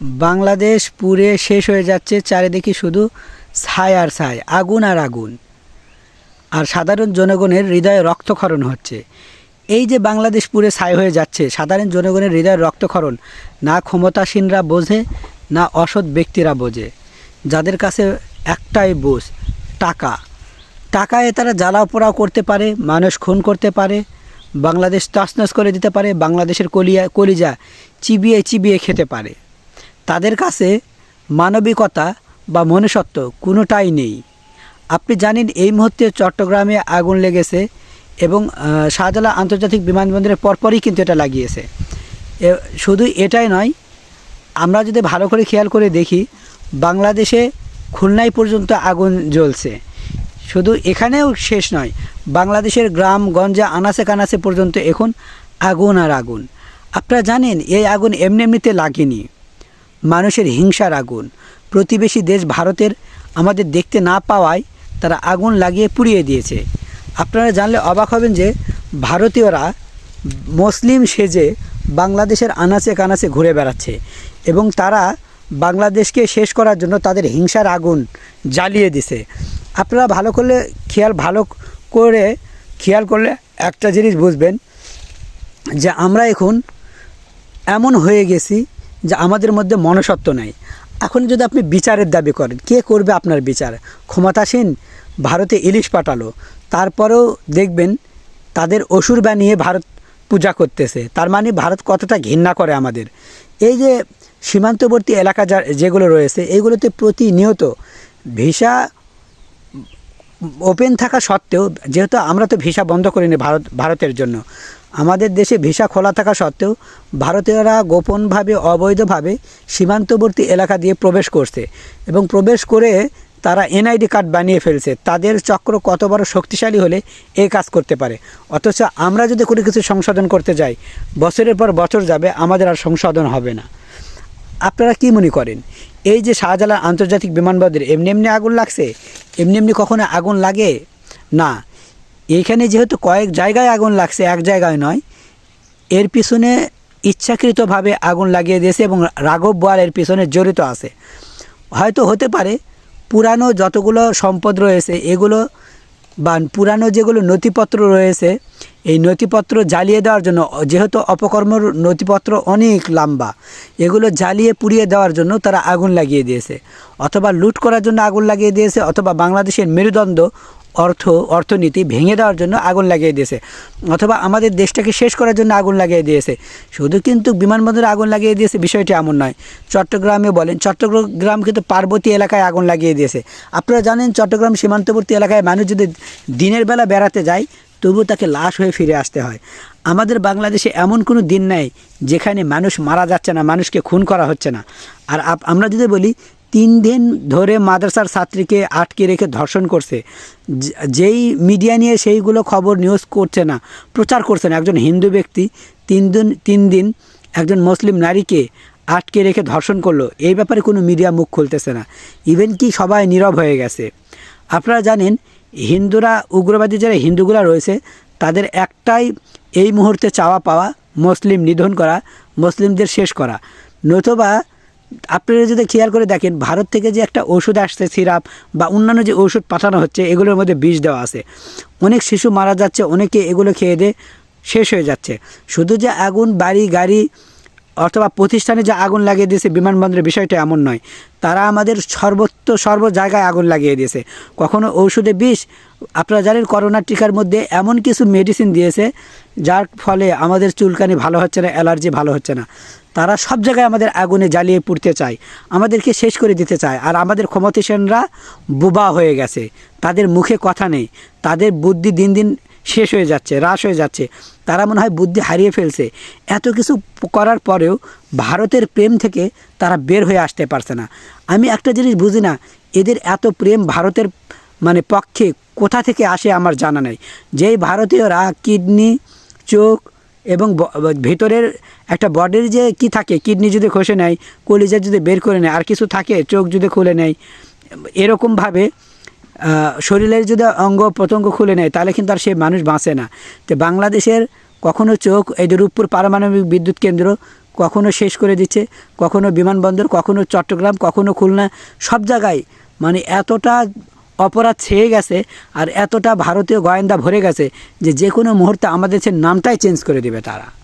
বাংলাদেশ পুড়ে শেষ হয়ে যাচ্ছে চারিদিকে শুধু ছাই আর ছাই, আগুন আর আগুন। আর সাধারণ জনগণের হৃদয়ে রক্তক্ষরণ হচ্ছে। এই যে বাংলাদেশ পুড়ে ছাই হয়ে যাচ্ছে, সাধারণ জনগণের হৃদয়ে রক্তক্ষরণ, না ক্ষমতাসীনরা বোঝে, না অসৎ ব্যক্তিরা বোঝে। যাদের কাছে একটাই বোঝ, টাকা। টাকায় তারা জ্বালাও পোড়াও করতে পারে, মানুষ খুন করতে পারে, বাংলাদেশ তছনছ করে দিতে পারে, বাংলাদেশের কলিয়া কলিজা চিবিয়ে চিবিয়ে খেতে পারে। তাদের কাছে মানবিকতা বা মনুষ্যত্ব কোনোটাই নেই। আপনি জানেন এই মুহূর্তে চট্টগ্রামে আগুন লেগেছে এবং শাহজালা আন্তর্জাতিক বিমানবন্দরের পরপরই কিন্তু এটা লাগিয়েছে। শুধু এটাই নয়, আমরা যদি ভালো করে খেয়াল করে দেখি, বাংলাদেশে খুলনায় পর্যন্ত আগুন জ্বলছে। শুধু এখানেও শেষ নয়, বাংলাদেশের গ্রাম, গঞ্জে, আনাচে কানাচে পর্যন্ত এখন আগুন আর আগুন। আপনারা জানেন, এই আগুন এমনি এমনিতে লাগেনি। মানুষের হিংসার আগুন। প্রতিবেশী দেশ ভারতের আমাদের দেখতে না পাওয়ায় তারা আগুন লাগিয়ে পুড়িয়ে দিয়েছে। আপনারা জানলে অবাক হবেন যে ভারতীয়রা মুসলিম সেজে বাংলাদেশের আনাচে কানাচে ঘুরে বেড়াচ্ছে এবং তারা বাংলাদেশকে শেষ করার জন্য তাদের হিংসার আগুন জ্বালিয়ে দিছে। আপনারা ভালো করলে খেয়াল ভালো করে খেয়াল করলে একটা জিনিস বুঝবেন যে আমরা এখন এমন হয়ে গেছি যে আমাদের মধ্যে মনসত্ব নাই। এখন যদি আপনি বিচারের দাবি করেন, কে করবে আপনার বিচার? ক্ষমতাসীন ভারতে ইলিশ পাঠালো, তারপরেও দেখবেন তাদের অসুর বানিয়ে ভারত পূজা করতেছে। তার মানে ভারত কতটা ঘৃণা করে আমাদের। এই যে সীমান্তবর্তী এলাকা যা, যেগুলো রয়েছে এইগুলোতে প্রতিনিয়ত ভিসা ওপেন থাকা সত্ত্বেও, যেহেতু আমরা তো ভিসা বন্ধ করিনি ভারত, ভারতের জন্য আমাদের দেশে ভিসা খোলা থাকা সত্ত্বেও ভারতীয়রা গোপনভাবে, অবৈধভাবে সীমান্তবর্তী এলাকা দিয়ে প্রবেশ করছে এবং প্রবেশ করে তারা এনআইডি কার্ড বানিয়ে ফেলছে। তাদের চক্র কত বড় শক্তিশালী হলে এই কাজ করতে পারে? অথচ আমরা যদি কোনো কিছু সংশোধন করতে যাই, বছরের পর বছর যাবে আমাদের আর সংশোধন হবে না। আপনারা কি মনে করেন? এই যে শাহজালাল আন্তর্জাতিক বিমানবন্দরে এমনি এমনি আগুন লাগছে, এমনি এমনি কখনো আগুন লাগে? না এইখানে যেহেতু কয়েক জায়গায় আগুন লাগছে, এক জায়গায় নয়, এর পিছনে ইচ্ছাকৃতভাবে আগুন লাগিয়ে দিয়েছে এবং রাঘব বোয়াল এর পিছনে জড়িত আছে। হয়তো হতে পারে পুরানো যতগুলো সম্পদ রয়েছে, এগুলো বা পুরানো যেগুলো নথিপত্র রয়েছে, এই নথিপত্র জ্বালিয়ে দেওয়ার জন্য, যেহেতু অপকর্মর নথিপত্র অনেক লম্বা, এগুলো জ্বালিয়ে পুড়িয়ে দেওয়ার জন্য তারা আগুন লাগিয়ে দিয়েছে। অথবা লুট করার জন্য আগুন লাগিয়ে দিয়েছে, অথবা বাংলাদেশের মেরুদণ্ড অর্থ, অর্থনীতি ভেঙে দেওয়ার জন্য আগুন লাগিয়ে দিয়েছে। অথবা আমাদের দেশটাকে শেষ করার জন্য আগুন লাগিয়ে দিয়েছে। শুধু কিন্তু বিমানবন্দরে আগুন লাগিয়ে দিয়েছে, বিষয়টি এমন নয়। চট্টগ্রামে বলেন, চট্টগ্রাম কিন্তু পার্বতী এলাকায় আগুন লাগিয়ে দিয়েছে। আপনারা জানেন, চট্টগ্রাম সীমান্তবর্তী এলাকায় মানুষ যদি দিনের বেলা বেড়াতে যায় তবু তাকে লাশ হয়ে ফিরে আসতে হয়। আমাদের বাংলাদেশে এমন কোনো দিন নেই, যেখানে মানুষ মারা যাচ্ছে না, মানুষকে খুন করা হচ্ছে না। আর আমরা যদি বলি তিন দিন ধরে মাদ্রাসার ছাত্রীকে আটকে রেখে ধর্ষণ করছে। যেই মিডিয়া নিয়ে সেইগুলো খবর নিউজ করছে না, প্রচার করছে না, একজন হিন্দু ব্যক্তি তিন দিন তিন দিন একজন মুসলিম নারীকে আটকে রেখে ধর্ষণ করল, এই ব্যাপারে কোনো মিডিয়া মুখ খুলতেছে না। ইভেন কি সবাই নীরব হয়ে গেছে। আপনারা জানেন, হিন্দুরা, উগ্রবাদী যারা হিন্দুগুলা রয়েছে, তাদের একটাই এই মুহূর্তে চাওয়া পাওয়া, মুসলিম নিধন করা, মুসলিমদের শেষ করা। নতুবা আপনারা যদি খেয়াল করে দেখেন, ভারত থেকে যে একটা ওষুধ আসছে, সিরাপ বা অন্যান্য যে ওষুধ পাঠানো হচ্ছে, এগুলোর মধ্যে বিষ দেওয়া আছে। অনেক শিশু মারা যাচ্ছে, অনেকে এগুলো খেয়ে দিয়ে শেষ হয়ে যাচ্ছে। শুধু যে আগুন, বাড়ি, গাড়ি অথবা প্রতিষ্ঠানে যে আগুন লাগিয়ে দিয়েছে, বিমানবন্দরের বিষয়টা এমন নয়। তারা আমাদের সর্বত্র সর্ব জায়গায় আগুন লাগিয়ে দিয়েছে। কখনো ঔষধে বিষ, আপনারা জানেন, করোনা টিকার মধ্যে এমন কিছু মেডিসিন দিয়েছে যার ফলে আমাদের চুলকানি ভালো হচ্ছে না, অ্যালার্জি ভালো হচ্ছে না। তারা সব জায়গায় আমাদের আগুনে জ্বালিয়ে পুড়তে চায়, আমাদেরকে শেষ করে দিতে চায়। আর আমাদের ক্ষমতাসীনরা বোবা হয়ে গেছে। তাদের মুখে কথা নেই। তাদের বুদ্ধি দিন দিন শেষ হয়ে যাচ্ছে, হ্রাস হয়ে যাচ্ছে। তারা মনে হয় বুদ্ধি হারিয়ে ফেলছে। এত কিছু করার পরেও ভারতের প্রেম থেকে তারা বের হয়ে আসতে পারছে না। আমি একটা জিনিস বুঝি না, এদের এত প্রেম ভারতের মানে পক্ষে কোথা থেকে আসে আমার জানা নেই। যেই ভারতীয়রা কিডনি চোখ এবং ভেতরের একটা বডির যে কি থাকে কিডনি যদি খসে নেয়, কলিজা যদি বের করে নেয়, আর কিছু থাকে, চোখ যদি খুলে নেয় এরকমভাবে শরীরের যদি অঙ্গ প্রত্যঙ্গ খুলে নেয়, তাহলে কিন্তু আর সে মানুষ বাঁচে না। তো বাংলাদেশের কখনো চোখ, এই যে রূপপুর পারমাণবিক বিদ্যুৎ কেন্দ্র, কখনো শেষ করে দিচ্ছে, কখনো বিমানবন্দর, কখনো চট্টগ্রাম, কখনো খুলনা, সব জায়গায় মানে এতটা অপরাধ ছেয়ে গেছে আর এতটা ভারতীয় গোয়েন্দা ভরে গেছে যে যে কোনো মুহূর্তে আমাদের সে নামটাই চেঞ্জ করে দেবে তারা।